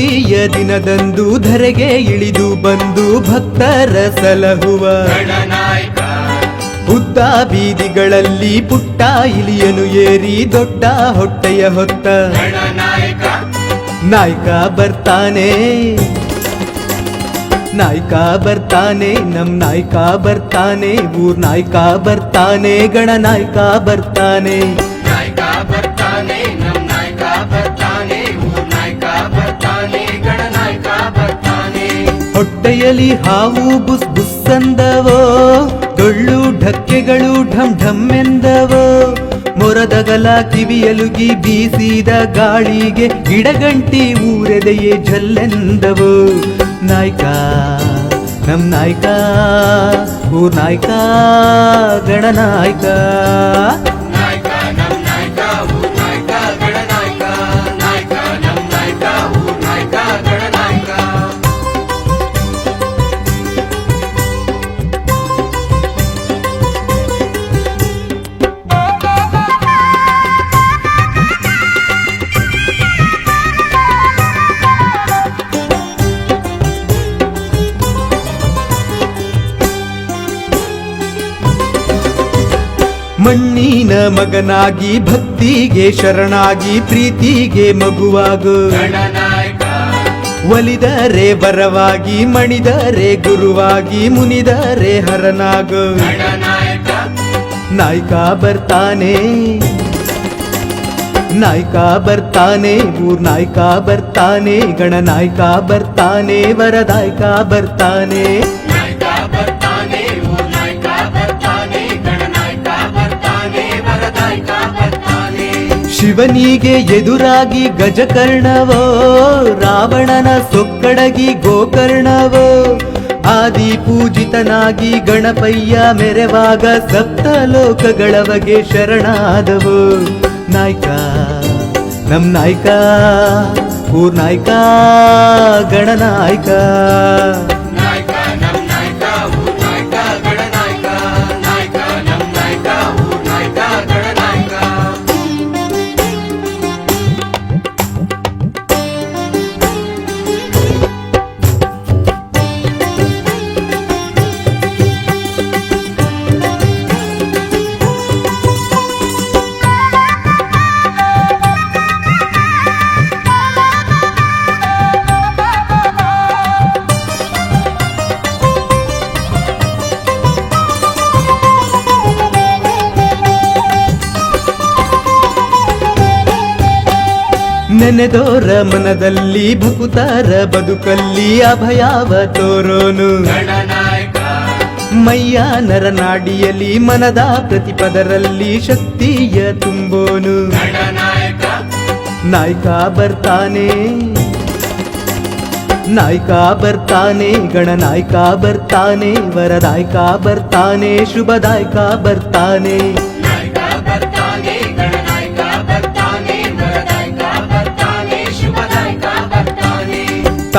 ಚೌತಿಯ ದಿನದಂದು ಧರೆಗೆ ಇಳಿದು ಬಂದು ಭಕ್ತರ ಸಲಹುವ. ಉದ್ದ ಬೀದಿಗಳಲ್ಲಿ ಪುಟ್ಟ ಇಲಿಯನು ಏರಿ ದೊಡ್ಡ ಹೊಟ್ಟೆಯ ಹೊತ್ತ. ನಾಯ್ಕ ಬರ್ತಾನೆ. ನಾಯ್ಕ ಬರ್ತಾನೆ, ನಮ್ ನಾಯ್ಕ ಬರ್ತಾನೆ, ಊರ್ ನಾಯ್ಕ ಬರ್ತಾನೆ, ಗಣ ನಾಯ್ಕ ಬರ್ತಾನೆ. ನಾಯ್ಕ ಬರ್ತಾನೆ, ನಮ್ ನಾಯ್ಕ ಬರ್ತಾನೆ, ಊರ್ ಹೊಟ್ಟೆಯಲ್ಲಿ ಹಾವು ಬುಸ್ ಬುಸ್ಸಂದವೋ, ಡೊಳ್ಳು ಢಕ್ಕೆಗಳು ಢಂ ಢಮ್ಮೆಂದವೋ ಮೊರದಗಲ ಕಿವಿಯಲುಗಿ ಬೀಸಿದ ಗಾಳಿಗೆ ಗಿಡಗಂಟಿ ಊರೆದೆಯೇ ಜಲ್ಲೆಂದವು ನಾಯ್ಕ, ನಮ್ ನಾಯ್ಕ ಊರ್ ನಾಯ್ಕ ಗಣನಾಯ್ಕ ಮಣ್ಣಿನ ಮಗನಾಗಿ ಭಕ್ತಿಗೆ ಶರಣಾಗಿ ಪ್ರೀತಿಗೆ ಮಗುವಾಗ. ಒಲಿದರೆ ಬರವಾಗಿ ಮಣಿದರೆ ಗುರುವಾಗಿ ಮುನಿದರೆ ಹರನಾಗು. ನಾಯ್ಕ ಬರ್ತಾನೆ. ನಾಯ್ಕ ಬರ್ತಾನೆ ಊರ್ ನಾಯ್ಕ ಬರ್ತಾನೆ ಗಣನಾಯ್ಕ ಬರ್ತಾನೆ ವರದಾಯ್ಕ ಬರ್ತಾನೆ. ಶಿವನಿಗೆ ಎದುರಾಗಿ ಗಜಕರ್ಣವೋ, ರಾವಣನ ಸೊಕ್ಕಡಗಿ ಗೋಕರ್ಣವೋ ಆದಿ ಪೂಜಿತನಾಗಿ ಗಣಪಯ್ಯ ಮೆರೆವಾಗ ಸಪ್ತ ಲೋಕಗಳವಗೆ ಶರಣಾದವು. ನಾಯ್ಕ, ನಮ್ ನಾಯ್ಕ ಊರ್ನಾಯ್ಕ ಗಣನಾಯ್ಕ ನೆನೆದೋರ ಮನದಲ್ಲಿ ಭುಕುತಾರ ಬದುಕಲ್ಲಿ ಅಭಯಾವ ತೋರೋನು. ಮೈಯ ನರನಾಡಿಯಲ್ಲಿ ಮನದ ಪ್ರತಿಪದರಲ್ಲಿ ಶಕ್ತಿಯ ತುಂಬೋನು. ನಾಯ್ಕ ಬರ್ತಾನೆ. ನಾಯ್ಕ ಬರ್ತಾನೆ ಗಣನಾಯ್ಕ ಬರ್ತಾನೆ ವರದಾಯ್ಕ ಬರ್ತಾನೆ ಶುಭದಾಯ್ಕ ಬರ್ತಾನೆ.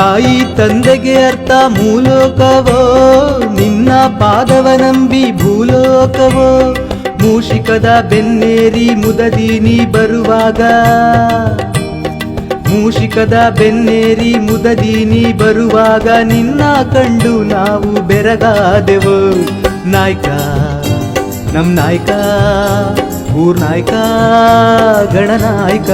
ತಾಯಿ ತಂದೆಗೆ ಅರ್ಥ ಮೂಲೋಕವೋ? ನಿನ್ನ ಪಾದವ ನಂಬಿ ಭೂಲೋಕವೋ? ಮೂಷಿಕದ ಬೆನ್ನೇರಿ ಮುದದೀನಿ ಬರುವಾಗ? ಮೂಷಿಕದ ಬೆನ್ನೇರಿ ಮುದದೀನಿ ಬರುವಾಗ? ನಿನ್ನ ಕಂಡು ನಾವು ಬೆರಗಾದೆವು. ನಾಯ್ಕ, ನಮ್ ನಾಯ್ಕ, ಊರ್ ನಾಯ್ಕ ಗಣನಾಯ್ಕ